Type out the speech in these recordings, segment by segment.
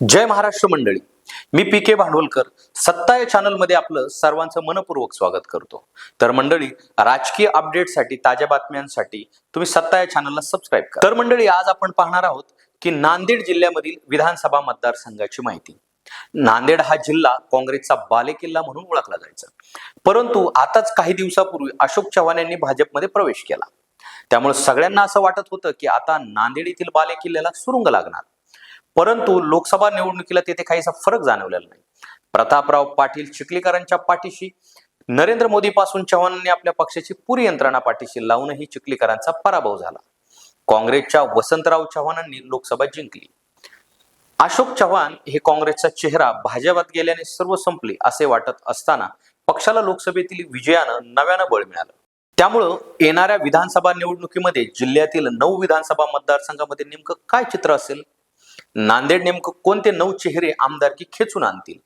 जय महाराष्ट्र मंडळी. मी पी के भांडवलकर सत्ता या चॅनलमध्ये आपलं सर्वांचं मनपूर्वक स्वागत करतो. तर मंडळी राजकीय अपडेटसाठी ताज्या बातम्यांसाठी तुम्ही सत्ता या चॅनलला सबस्क्राईब करा. तर मंडळी आज आपण पाहणार आहोत की नांदेड जिल्ह्यामधील विधानसभा मतदारसंघाची माहिती. नांदेड हा जिल्हा काँग्रेसचा बालेकिल्ला म्हणून ओळखला जायचा. परंतु आताच काही दिवसापूर्वी अशोक चव्हाण यांनी भाजपमध्ये प्रवेश केला. त्यामुळे सगळ्यांना असं वाटत होतं की आता नांदेड येथील बालेकिल्ल्याला सुरुंग लागणार. परंतु लोकसभा निवडणुकीला तेथे काहीसा फरक जाणवलेला नाही. प्रतापराव पाटील चिखलीकरांच्या पाठीशी नरेंद्र मोदी पासून चव्हाणांनी आपल्या पक्षाची पुरी यंत्रणा पाठीशी लावूनही चिखलीकरांचा पराभव झाला. काँग्रेसच्या वसंतराव चव्हाणांनी लोकसभा जिंकली. अशोक चव्हाण हे काँग्रेसचा चेहरा भाजपात गेल्याने सर्व संपले असे वाटत असताना पक्षाला लोकसभेतील विजयानं नव्यानं बळ मिळालं. त्यामुळं येणाऱ्या विधानसभा निवडणुकीमध्ये जिल्ह्यातील नऊ विधानसभा मतदारसंघामध्ये नेमकं काय चित्र असेल? नांदेड नेमकं कोणते नऊ चेहरे आमदारकी खेचून आणतील?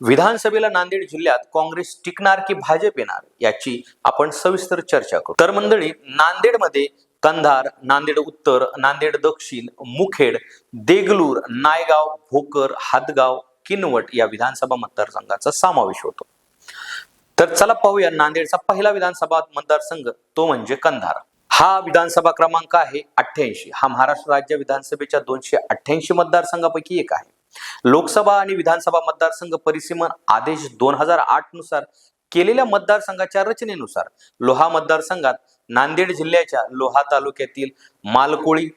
विधानसभेला नांदेड जिल्ह्यात काँग्रेस टिकणार की भाजप येणार याची आपण सविस्तर चर्चा करू. तर मंडळी नांदेडमध्ये कंधार नांदेड उत्तर नांदेड दक्षिण मुखेड देगलूर नायगाव भोकर हातगाव किनवट या विधानसभा मतदारसंघाचा समावेश होतो. तर चला पाहूया नांदेडचा पहिला विधानसभा मतदारसंघ तो म्हणजे कंधार. हा विधानसभा क्रमांक आहे अठ्ठ्याऐंशी. हा महाराष्ट्र राज्य विधानसभेच्या दोनशे अठ्ठ्याऐंशी मतदारसंघापैकी एक आहे. लोकसभा आणि विधानसभा मतदारसंघ परिसीमन आदेश दोन हजार आठनुसार केलेल्या मतदारसंघाच्या रचनेनुसार लोहा मतदारसंघात नांदेड जिल्ह्याच्या लोहा तालुक्यातील मालकोळी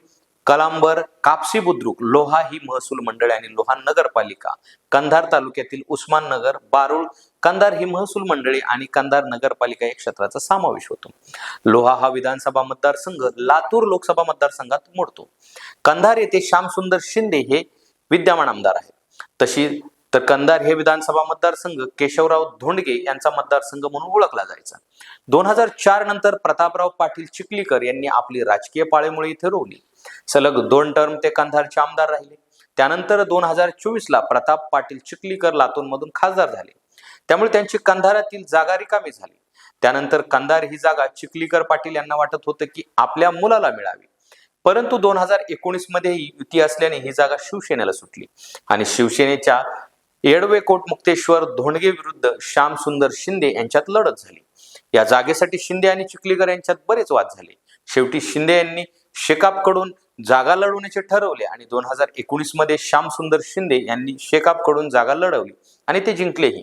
कलांबर कापसी बुद्रुक लोहा ही महसूल मंडळे आणि लोहा नगरपालिका कंधार तालुक्यातील उस्मान नगर बारुळ कंधार ही महसूल मंडळी आणि कंधार नगरपालिका या क्षेत्राचा समावेश होतो. लोहा हा विधानसभा मतदारसंघ लातूर लोकसभा मतदारसंघात मोडतो. कंधार येथे श्यामसुंदर शिंदे हे विद्यमान आमदार आहेत. तशी तर कंधार हे विधानसभा मतदारसंघ केशवराव धोंडगे यांचा मतदारसंघ म्हणून ओळखला जायचा. दोन हजार चार नंतर प्रतापराव पाटील चिखलीकर यांनी आपली राजकीय पाळेमुळे इथे रोवली. सलग दोन टर्म ते कंधारचे आमदार राहिले. त्यानंतर दोन हजार चोवीसला प्रताप पाटील चिखलीकर लातूरमधून खासदार झाले. त्यामुळे त्यांची कंधारातील जागा रिकामी झाली. त्यानंतर कंधार ही जागा चिखलीकर पाटील यांना वाटत होतं की आपल्या मुलाला मिळावी. परंतु दोन हजार एकोणीसमध्ये युती असल्याने ही जागा शिवसेनेला सुटली. आणि शिवसेनेच्या येडवे कोट मुक्तेश्वर धोंडगे विरुद्ध श्याम सुंदर शिंदे यांच्यात लढत झाली. या जागेसाठी शिंदे आणि चिखलीकर यांच्यात बरेच वाद झाले. शेवटी शिंदे यांनी शेकापकडून जागा लढवण्याचे ठरवले आणि दोन हजार एकोणीसमध्ये श्याम सुंदर शिंदे यांनी शेकापकडून जागा लढवली आणि ते जिंकलेही.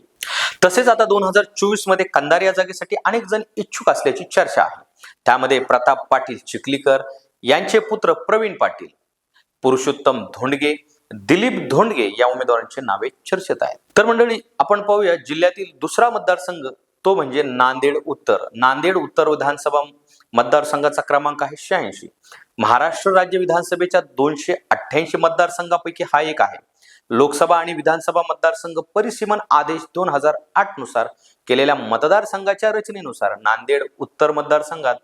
तसेच आता दोन हजार चोवीसमध्ये कंधार या जागेसाठी अनेक जण इच्छुक असल्याची चर्चा आहे. त्यामध्ये प्रताप पाटील चिखलीकर यांचे पुत्र प्रवीण पाटील पुरुषोत्तम धोंडगे दिलीप धोंडगे या उमेदवारांचे नावे चर्चेत आहेत. तर मंडळी आपण पाहूया जिल्ह्यातील दुसरा मतदारसंघ तो म्हणजे नांदेड उत्तर. नांदेड उत्तर विधानसभा मतदारसंघाचा क्रमांक आहे शहाऐंशी. महाराष्ट्र राज्य विधानसभेच्या दोनशे अठ्ठ्याऐंशी मतदारसंघापैकी हा एक आहे. लोकसभा आणि विधानसभा मतदारसंघ परिसीमन आदेश दोन हजार आठनुसार केलेल्या मतदारसंघाच्या रचनेनुसार नांदेड उत्तर मतदारसंघात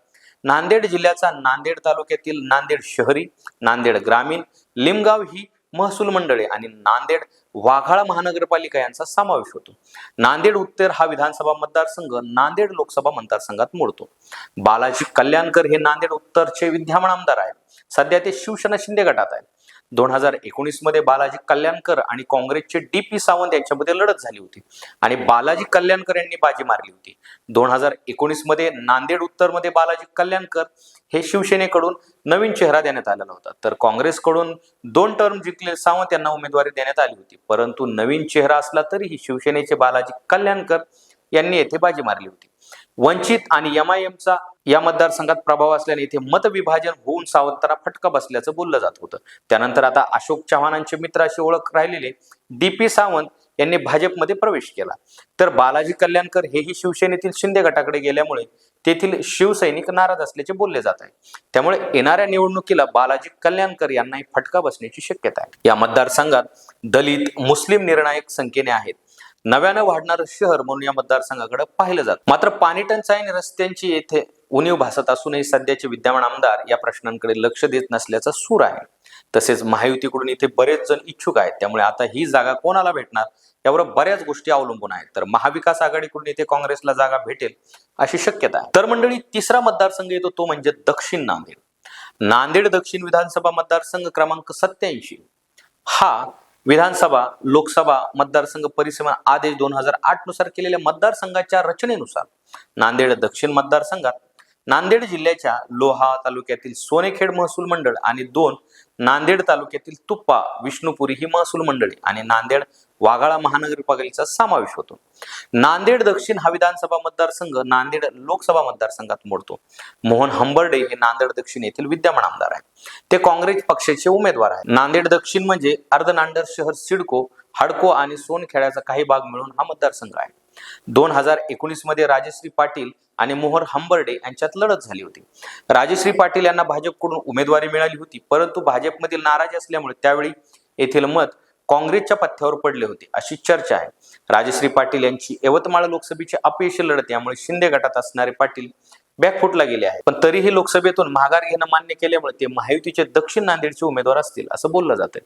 नांदेड जिल्ह्याचा नांदेड तालुक्यातील नांदेड शहरी नांदेड ग्रामीण लिमगाव ही महसूल मंडळे आणि नांदेड वाघाळा महानगरपालिका यांचा समावेश होतो. नांदेड उत्तर हा विधानसभा मतदारसंघ नांदेड लोकसभा मतदारसंघात मोडतो. बालाजी कल्याणकर हे नांदेड उत्तरचे विद्यमान आमदार आहेत. सध्या ते शिवसेना शिंदे गटात आहेत. दोन हजार एकोणीसमध्ये बालाजी कल्याणकर आणि काँग्रेसचे डी पी सावंत यांच्यामध्ये लढत झाली होती. आणि बालाजी कल्याणकर यांनी बाजी मारली होती. दोन हजार एकोणीसमध्ये नांदेड उत्तरमध्ये बालाजी कल्याणकर हे शिवसेनेकडून नवीन चेहरा देण्यात आलेला होता तर काँग्रेसकडून दोन टर्म जिंकले सावंत यांना उमेदवारी देण्यात आली होती. परंतु नवीन चेहरा असला तरीही शिवसेनेचे बालाजी कल्याणकर यांनी येथे बाजी मारली होती. वंचित आणि एम आय एमचा या मतदारसंघात प्रभाव असल्याने इथे मतविभाजन होऊन सावंतरा फटका बसल्याचं बोललं जात होतं. त्यानंतर आता अशोक चव्हाणांचे मित्र अशी ओळख राहिलेले डी पी सावंत यांनी भाजपमध्ये प्रवेश केला. तर बालाजी कल्याणकर हेही शिवसेनेतील शिंदे गटाकडे गेल्यामुळे तेथील शिवसैनिक नाराज असल्याचे बोलले जात आहे. त्यामुळे येणाऱ्या निवडणुकीला बालाजी कल्याणकर यांनाही फटका बसण्याची शक्यता आहे. या मतदारसंघात दलित मुस्लिम निर्णायक संख्येने आहेत. नव्यानं वाढणारं शहर म्हणून या मतदारसंघाकडे पाहिलं जात. मात्र पाणी टंचाई आणि रस्त्यांची येथे उणीव भासत असूनही सध्याचे विद्यमान आमदार या प्रश्नांकडे लक्ष देत नसल्याचा सूर आहे. तसेच महायुतीकडून इथे बरेच जण इच्छुक आहेत. त्यामुळे आता ही जागा कोणाला भेटणार यावर बऱ्याच गोष्टी अवलंबून आहेत. तर महाविकास आघाडीकडून इथे काँग्रेसला जागा भेटेल अशी शक्यता आहे. तर मंडळी तिसरा मतदारसंघ येतो तो म्हणजे दक्षिण नांदेड. नांदेड दक्षिण विधानसभा मतदारसंघ क्रमांक सत्याऐंशी हा विधानसभा लोकसभा मतदारसंघ परिसीमा आदेश दोन हजार आठनुसार केलेल्या मतदारसंघाच्या रचनेनुसार नांदेड दक्षिण मतदारसंघात नांदेड जिल्ह्याच्या लोहा तालुक्यातील सोनेखेड महसूल मंडळ आणि दोन नांदेड तालुक्यातील तुप्पा विष्णुपुरी ही महसूल मंडळी आणि नांदेड वाघाळा महानगरपालिकेचा समावेश होतो. नांदेड दक्षिण हा विधानसभा मतदारसंघ नांदेड लोकसभा मतदारसंघात मोडतो. मोहन हंबर्डे हे नांदेड दक्षिण येथील विद्यमान आमदार आहे ते काँग्रेस पक्षाचे उमेदवार आहे नांदेड दक्षिण म्हणजे अर्ध नांदेड शहर सिडको हडको आणि सोनखेड्याचा काही भाग मिळून हा मतदारसंघ आहे. दोन हजार एकोणीसमध्ये राजश्री पाटील आणि मोहर हंबर्डे यांच्यात लढत झाली होती. राजश्री पाटील यांना भाजपकडून उमेदवारी मिळाली होती परंतु भाजपमधील नाराजी असल्यामुळे त्यावेळी येथील मत काँग्रेसच्या पथ्यावर पडले होते अशी चर्चा आहे. राजश्री पाटील यांची यवतमाळ लोकसभेची अपयशी लढत यामुळे शिंदे गटात असणारे पाटील बॅकफुटला गेले आहे पण तरीही लोकसभेतून माघार घेणं मान्य केल्यामुळे ते महायुतीचे दक्षिण नांदेडचे उमेदवार असतील असं बोललं जातंय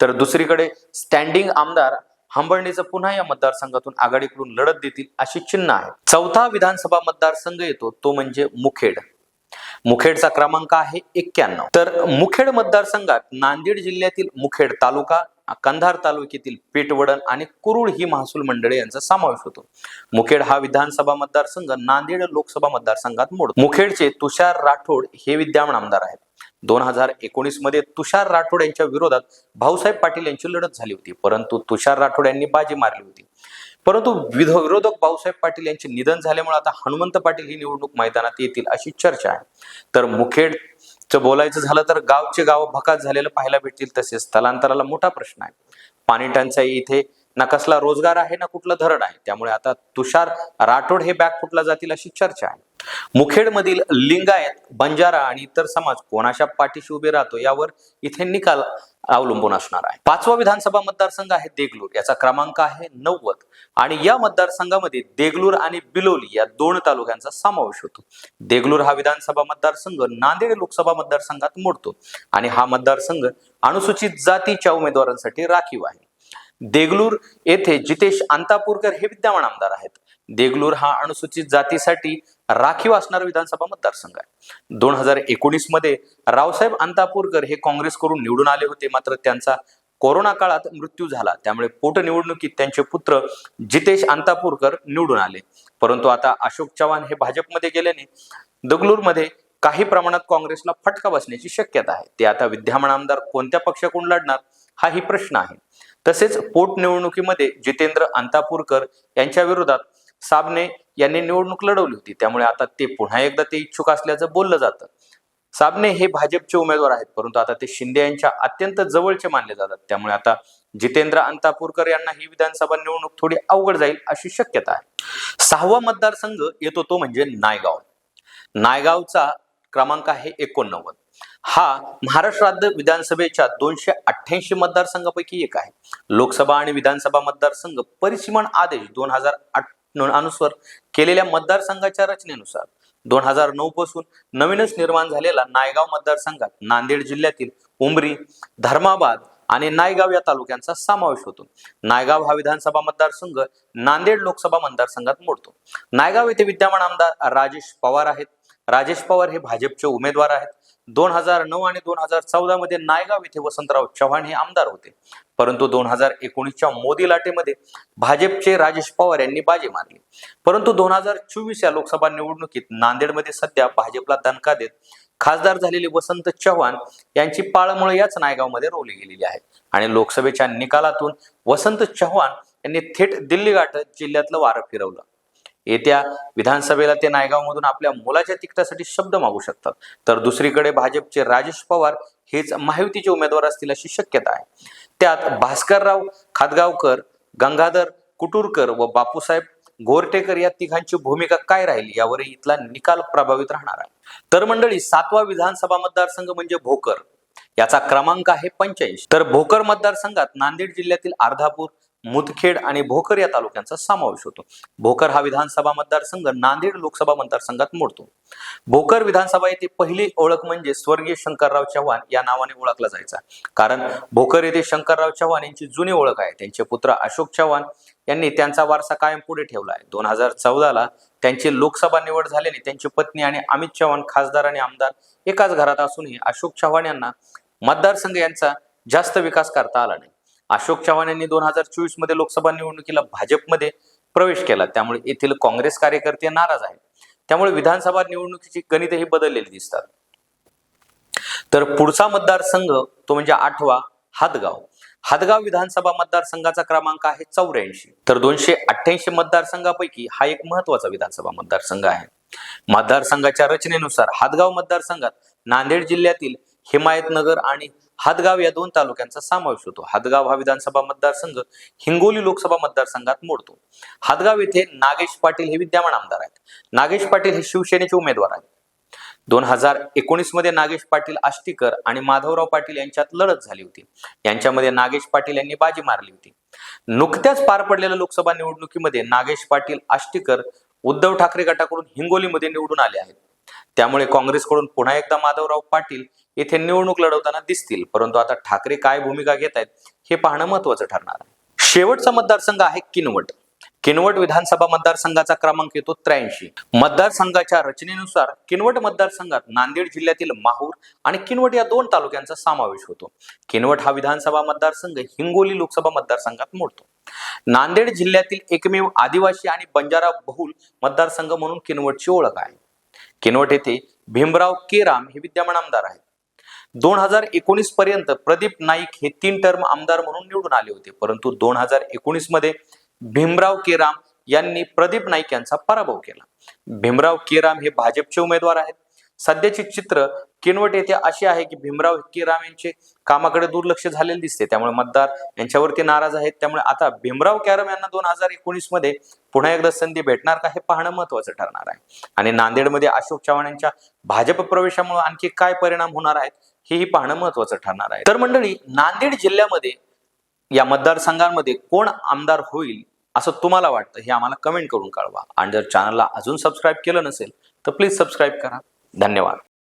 तर दुसरीकडे स्टँडिंग आमदार हंबर्णीचं पुन्हा या मतदारसंघातून आघाडीकडून लढत देतील अशी चिन्ह आहे. चौथा विधानसभा मतदारसंघ येतो तो म्हणजे मुखेड. मुखेडचा क्रमांक आहे एक्क्याण्णव. तर मुखेड मतदारसंघात नांदेड जिल्ह्यातील मुखेड तालुका कंधार तालुक्यातील पेटवडण आणि कुरुळ ही महसूल मंडळे यांचा समावेश होतो. मुखेड हा विधानसभा मतदारसंघ नांदेड लोकसभा मतदारसंघात मोडतो. मुखेडचे तुषार राठोड हे विद्यमान आमदार आहेत. दोन हजार एकोणीसमध्ये तुषार राठोड यांच्या विरोधात भाऊसाहेब पाटील यांची लढत झाली होती परंतु तुषार राठोड यांनी बाजी मारली होती. परंतु विध- विरोधक भाऊसाहेब पाटील यांचे निधन झाल्यामुळे आता हनुमंत पाटील ही निवडणूक मैदानात येतील अशी चर्चा आहे. तर मुखेड बोलायचं झालं तर गावचे गाव भकास झालेलं पाहायला भेटतील तसेच. स्थलांतराला मोठा प्रश्न आहे. पाणी टंचाई इथे ना कसला रोजगार आहे ना कुठलं धरण आहे. त्यामुळे आता तुषार राठोड हे बॅग फुटला जातील अशी चर्चा आहे. मुखेडमधील लिंगायत बंजारा आणि इतर समाज कोणाच्या पाठीशी उभे राहतो यावर इथे निकाल अवलंबून असणार आहे. पाचवा विधानसभा मतदारसंघ आहे देगलूर. याचा क्रमांक आहे नव्वद. आणि या मतदारसंघामध्ये देगलूर आणि बिलोली या दोन तालुक्यांचा समावेश होतो. देगलूर हा विधानसभा मतदारसंघ नांदेड लोकसभा मतदारसंघात मोडतो. आणि हा मतदारसंघ अनुसूचित जातीच्या उमेदवारांसाठी राखीव आहे. देगलूर येथे जितेश अंतापूरकर हे विद्यमान आमदार आहेत. देगलूर हा अनुसूचित जातीसाठी राखीव असणारा विधानसभा मतदारसंघ आहे. दोन हजार एकोणीसमध्ये रावसाहेब अंतापूरकर हे काँग्रेसकडून निवडून आले होते. मात्र त्यांचा कोरोना काळात मृत्यू झाला. त्यामुळे पोटनिवडणुकीत त्यांचे पुत्र जितेश अंतापूरकर निवडून आले. परंतु आता अशोक चव्हाण हे भाजपमध्ये गेल्याने दगलूरमध्ये काही प्रमाणात काँग्रेसला फटका बसण्याची शक्यता आहे. ते आता विद्यमान आमदार कोणत्या पक्षाकडून लढणार हाही प्रश्न आहे. तसेच पोटनिवडणुकीमध्ये जितेंद्र अंतापूरकर यांच्या विरोधात साबणे यांनी निवडणूक लढवली होती. त्यामुळे आता ते पुन्हा एकदा ते इच्छुक असल्याचं बोललं जातं. साबणे हे भाजपचे उमेदवार आहेत परंतु आता ते शिंदे यांच्या अत्यंत जवळचे मानले जातात. त्यामुळे आता जितेंद्र अंतापूरकर यांना ही विधानसभा निवडणूक थोडी अवघड जाईल अशी शक्यता आहे. सहावा मतदारसंघ येतो तो म्हणजे नायगाव. नायगावचा क्रमांक आहे एकोणनव्वद. हा महाराष्ट्र राज्य विधानसभेच्या दोनशे अठ्ठ्याऐंशी मतदारसंघापैकी एक आहे. लोकसभा आणि विधानसभा मतदारसंघ परिसीमन आदेश दोन हजार आठ अनुसार केलेल्या मतदारसंघाच्या रचनेनुसार दोन हजार नऊ पासून नवीनच निर्माण झालेला नायगाव मतदारसंघात नांदेड जिल्ह्यातील उमरी धर्माबाद आणि नायगाव या तालुक्यांचा समावेश होतो. नायगाव हा विधानसभा मतदारसंघ नांदेड लोकसभा मतदारसंघात मोडतो. नायगाव येथे विद्यमान आमदार राजेश पवार आहेत. राजेश पवार हे भाजपचे उमेदवार आहेत. दोन हजार नऊ आणि दोन हजार चौदा मध्ये नायगाव येथे वसंतराव चव्हाण हे आमदार होते. परंतु दोन हजार एकोणीसच्या मोदी लाटेमध्ये भाजपचे राजेश पवार यांनी बाजी मारली. परंतु दोन हजार चोवीस या लोकसभा निवडणुकीत नांदेडमध्ये सध्या भाजपला दणका देत खासदार झालेले वसंत चव्हाण यांची पाळमुळे याच नायगावमध्ये रोवली गेलेली आहे. आणि लोकसभेच्या निकालातून वसंत चव्हाण यांनी थेट दिल्ली गाठत जिल्ह्यातलं वारं फिरवलं. येत्या विधानसभेला ते नायगावमधून आपल्या मुलाच्या तिकटासाठी शब्द मागू शकतात. तर दुसरीकडे भाजपचे राजेश पवार हेच महायुतीचे उमेदवार असतील अशी शक्यता आहे. त्यात भास्करराव खादगावकर गंगाधर कुटुरकर व बापूसाहेब गोरटेकर या तिघांची भूमिका काय राहील यावर इथला निकाल प्रभावित राहणार आहे. तर मंडळी सातवा विधानसभा मतदारसंघ म्हणजे भोकर. याचा क्रमांक आहे पंच्याऐंशी. तर भोकर मतदारसंघात नांदेड जिल्ह्यातील अर्धापूर मुदखेड आणि भोकर या तालुक्यांचा समावेश होतो. भोकर हा विधानसभा मतदारसंघ नांदेड लोकसभा मतदारसंघात मोडतो. भोकर विधानसभा येथे पहिली ओळख म्हणजे स्वर्गीय शंकरराव चव्हाण या नावाने ओळखला जायचा. कारण भोकर येथे शंकरराव चव्हाण यांची जुनी ओळख आहे. त्यांचे पुत्र अशोक चव्हाण यांनी त्यांचा वारसा कायम पुढे ठेवला आहे. दोन हजार चौदाला त्यांची लोकसभा निवड झाल्याने त्यांची पत्नी आणि अमित चव्हाण खासदार आणि आमदार एकाच घरात असूनही अशोक चव्हाण यांना मतदारसंघ यांचा जास्त विकास करता आला नाही. अशोक चव्हाण यांनी दोन हजार चोवीसमध्ये लोकसभा निवडणुकीला भाजपमध्ये प्रवेश केला. त्यामुळे येथील काँग्रेस कार्यकर्ते नाराज आहेत. त्यामुळे विधानसभा निवडणुकीची गणितही बदललेली दिसतात. तर पुढचा मतदारसंघ तो म्हणजे आठवा हातगाव. हातगाव विधानसभा मतदारसंघाचा क्रमांक आहे चौऱ्याऐंशी. तर दोनशे अठ्ठ्याऐंशी मतदारसंघापैकी हा एक महत्त्वाचा विधानसभा मतदारसंघ आहे. मतदारसंघाच्या रचनेनुसार हातगाव मतदारसंघात नांदेड जिल्ह्यातील हिमायतनगर आणि हातगाव या दोन तालुक्यांचा समावेश होतो. हातगाव हा विधानसभा मतदारसंघ हिंगोली लोकसभा मतदारसंघात मोडतो. हातगाव येथे नागेश पाटील हे विद्यमान आमदार आहेत. नागेश पाटील हे शिवसेनेचे उमेदवार आहेत. दोन हजार एकोणीसमध्ये नागेश पाटील आष्टीकर आणि माधवराव पाटील यांच्यात लढत झाली होती. यांच्यामध्ये नागेश पाटील यांनी बाजी मारली होती. नुकत्याच पार पडलेल्या लोकसभा निवडणुकीमध्ये नागेश पाटील आष्टीकर उद्धव ठाकरे गटाकडून हिंगोलीमध्ये निवडून आले आहेत. त्यामुळे काँग्रेसकडून पुन्हा एकदा माधवराव पाटील येथे निवडणूक लढवताना दिसतील. परंतु आता ठाकरे काय भूमिका घेत आहेत हे पाहणं महत्वाचं ठरणार आहे. शेवटचा मतदारसंघ आहे किनवट. किनवट विधानसभा मतदारसंघाचा क्रमांक येतो त्र्याऐंशी. मतदारसंघाच्या रचनेनुसार किनवट मतदारसंघात नांदेड जिल्ह्यातील माहूर आणि किनवट या दोन तालुक्यांचा समावेश होतो. किनवट हा विधानसभा मतदारसंघ हिंगोली लोकसभा मतदारसंघात मोडतो. नांदेड जिल्ह्यातील एकमेव आदिवासी आणि बंजारा बहुल मतदारसंघ म्हणून किनवटची ओळख आहे. किनवट येथे भीमराव केराम हे विद्यमान आमदार आहेत. दोन हजार एकोणीस पर्यंत प्रदीप नाईक हे तीन टर्म आमदार म्हणून निवडून आले होते. परंतु दोन हजार एकोणीसमध्ये भीमराव केराम यांनी प्रदीप नाईक यांचा पराभव केला. भीमराव केराम हे भाजपचे उमेदवार आहेत. सध्याचे चित्र किनवट येथे असे आहे की भीमराव केराम यांचे कामाकडे दुर्लक्ष झालेले दिसते. त्यामुळे मतदार यांच्यावरती नाराज आहेत. त्यामुळे आता भीमराव केराम यांना दोन हजार एकोणीसमध्ये पुन्हा एकदा संधी भेटणार का हे पाहणं महत्वाचं ठरणार आहे. आणि नांदेडमध्ये अशोक चव्हाण यांच्या भाजप प्रवेशामुळे आणखी काय परिणाम होणार आहेत? हेही पाहणं महत्वाचं ठरणार आहे. तर मंडळी नांदेड जिल्ह्यामध्ये या मतदारसंघांमध्ये कोण आमदार होईल असं तुम्हाला वाटतं हे आम्हाला कमेंट करून कळवा. आणि जर चॅनलला अजून सबस्क्राईब केलं नसेल तर प्लीज सबस्क्राईब करा. धन्यवाद.